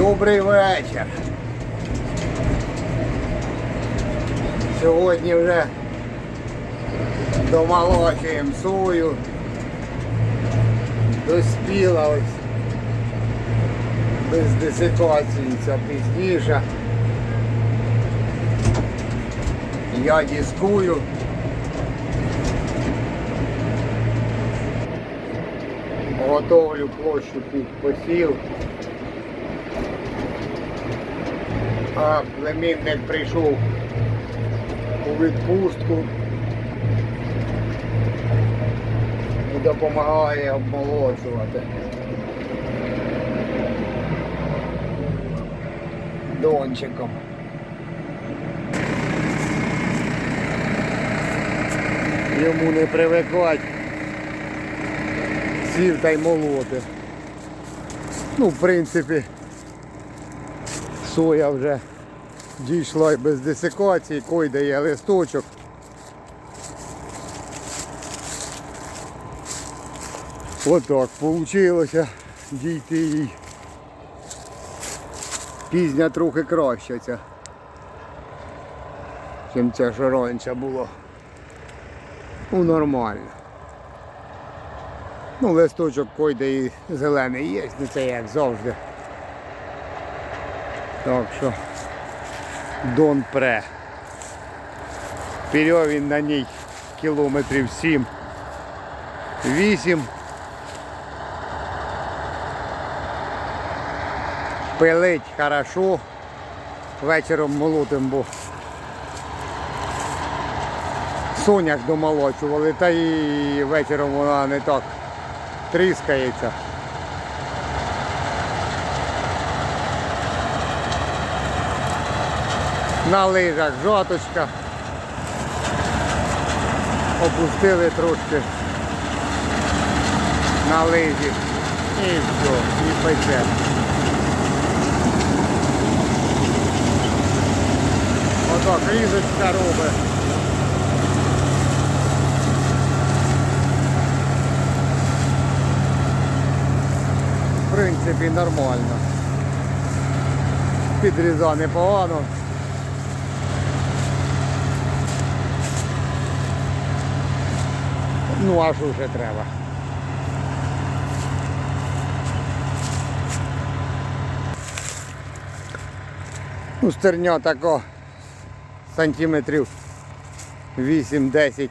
Добрий вечір. Сьогодні вже домолочуємо сою. Доспіла ось без десикації ця пізніше. Я дискую. Готовлю площу під посів. А племінник прийшов у відпустку і допомагає обмолочувати. Дончиком. Йому не привикать. Сів та й молоти. Ну, в принципі, соя вже дійшла і без десикації, койде є листочок. Отак вийшло дійти їй. Пізня трохи краще ця, чим ця що раніше було. Ну нормально. Ну, листочок койде і зелений є, ну це як завжди. Так що Дон пре. Він на ній кілометрів 7. 8. Пилить хорошо. Вечором молотим, бо соняк домолочували, та і вечором вона не так тріскається. На лижах жоточка. Опустили трошки на лижі. І все, і пече. Отак різочка робить. В принципі нормально. Підріза непогано. Ну а що ще треба? Ну, стерня тако сантиметрів 8-10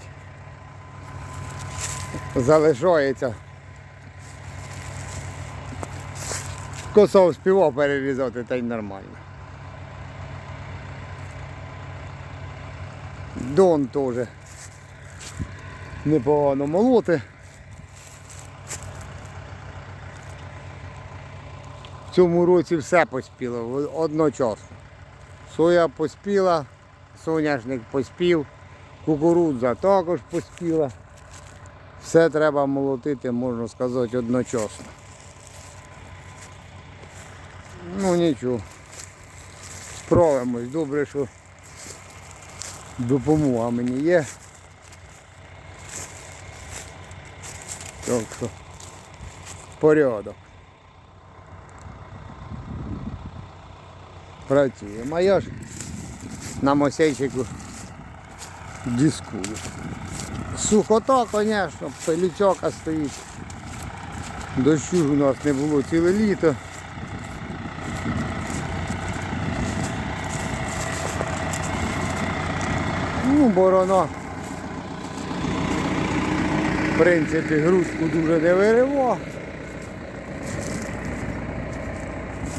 залишається. Косов співав перерізати та й нормально. Дон теж непогано молоти. В цьому році все поспіло одночасно. Соя поспіла, соняшник поспів, кукурудза також поспіла. Все треба молотити, можна сказати, одночасно. Ну нічого. Справимось. Добре, що допомога мені є. Що порядок. Працюємо. А я ж на мосейчику дискую. Сухота, звісно, пилючока стоїть. Дощу у нас не було ціле літо. Ну, борона. В принципі, грудку дуже не вирива.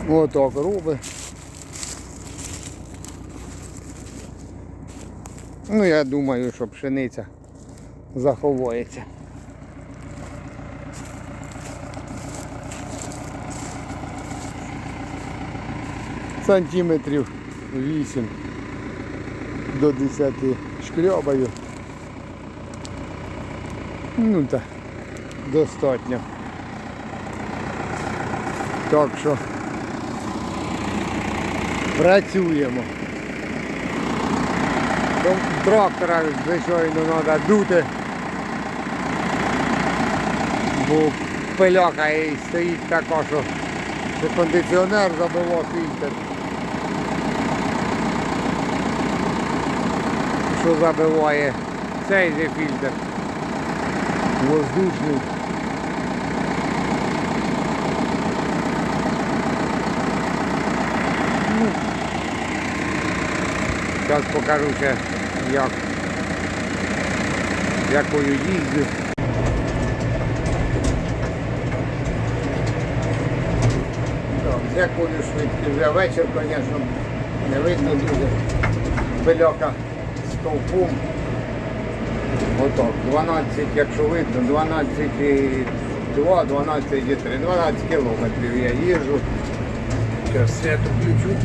Отак робить. Ну, я думаю, що пшениця заховується. Сантиметрів 8 до 10 шкрябаю. Ну так, достатньо. Так що працюємо. Трактора, звичайно, треба дути. Бо пиляка і стоїть така, що Що кондиціонер забивав фільтр. Що забиває цей же фільтр. Воздушний. Зараз покажу ще як. Якою з якою швидкістю. Вже вечір, звісно, не видно дуже. Пильока стовпом. Отак, 12, якщо видно, 12 і 2, 12 і 3, 12 кілометрів я їжджу. Зараз свято включу.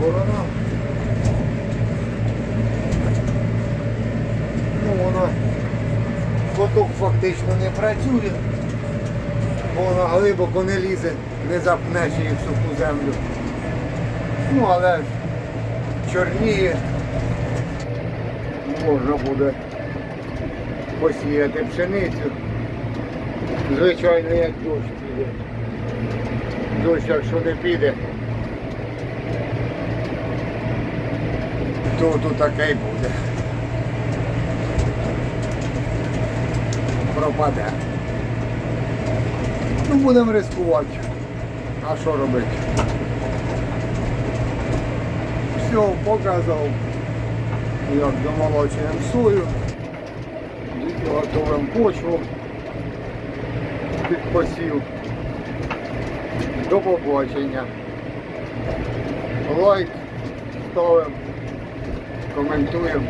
Ворона. Ну, вона моток фактично не працює, бо вона глибоко не лізе, не запнеш її в суху землю. Ну, але чорніє, можна буде посіяти пшеницю. Звичайно, як дощ піде. Дощ, якщо не піде, то тут таке й буде. Пропаде. Ну, будемо ризикувати. А що робити? Все, показав, як домолочуємо сою, готуємо почву під посів. До побачення. Лайк ставимо коментуємо.